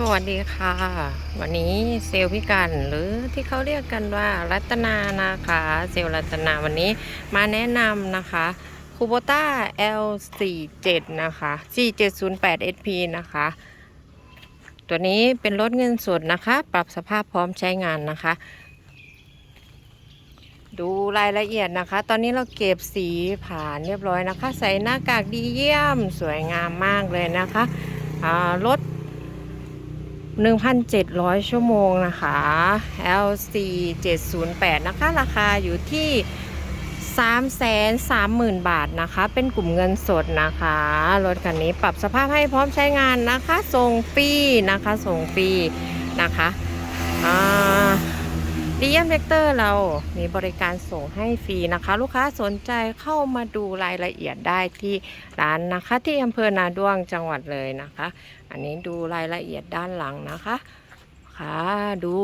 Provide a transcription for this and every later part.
สวัสดีค่ะ วันนี้เซลพิการหรือที่เขาเรียกกันว่ารัตนานะคะ เซลรัตนาวันนี้มาแนะนำนะคะคูโบต้า L47 นะคะ 4708 SP นะคะ ตัวนี้เป็นรถเงินสดนะคะ ปรับสภาพพร้อมใช้งานนะคะ ดูรายละเอียดนะคะ ตอนนี้เราเก็บสีผ่านเรียบร้อยนะคะ ใส่หน้ากากดีเยี่ยมสวยงามมากเลยนะคะรถ 1,700 ชั่วโมงนะคะ LC 708นะคะ ราคาอยู่ที่ 330,000 บาทนะคะ เป็นกลุ่มเงินสดนะคะ รถคันนี้ปรับสภาพให้พร้อมใช้งานนะคะ ส่งฟรีนะคะ ส่งฟรีนะคะ อ่าียมเวกเตอร์เรามีบริการส่งให้ฟรีนะคะ ลูกค้าสนใจเข้ามาดูรายละเอียดได้ที่ร้านนะคะ ที่อำเภอนาด้วงจังหวัดเลยนะคะ อันนี้ดูรายละเอียดด้านหลังนะคะค่ะดู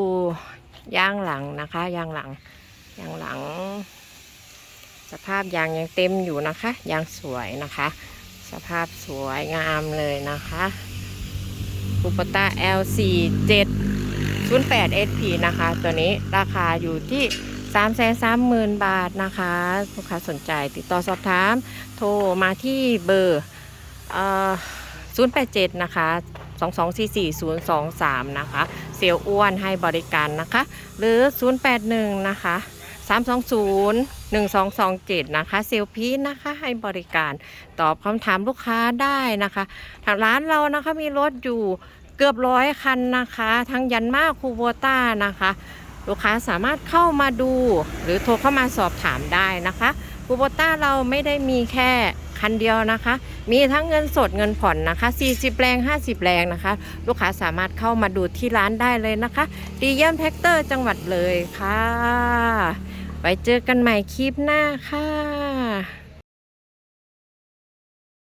ย่างหลังนะคะย่างหลังย่างหลัง สภาพยางยังเต็มอยู่นะคะยางสวยนะคะ สภาพสวยงามเลยนะคะคูปต้า L47 08 SP นะคะ ตัวนี้ราคาอยู่ที่3 3 0 0 0 0 บาทนะคะลูกค้าสนใจติดต่อสอบถาม โทรมาที่เบอร์087 นะคะ 2244023 นะคะ เซลอ้วนให้บริการนะคะ หรือ 081 นะคะ 320 1227 นะคะ เซลพีนะคะให้บริการตอบคำถามลูกค้าได้นะคะ ทางร้านเรานะคะมีรถอยู่ เกือบร้อยคันนะคะ ทั้งยันมาคูโบต้านะคะ ลูกค้าสามารถเข้ามาดู หรือโทรเข้ามาสอบถามได้นะคะคูโบต้าเราไม่ได้มีแค่คันเดียวนะคะ มีทั้งเงินสดเงินผ่อนนะคะ 40แรง50แรงนะคะ ลูกค้าสามารถเข้ามาดูที่ร้านได้เลยนะคะดีเยี่ยมแท็กเตอร์จังหวัดเลยค่ะ ไว้เจอกันใหม่คลิปหน้าค่ะ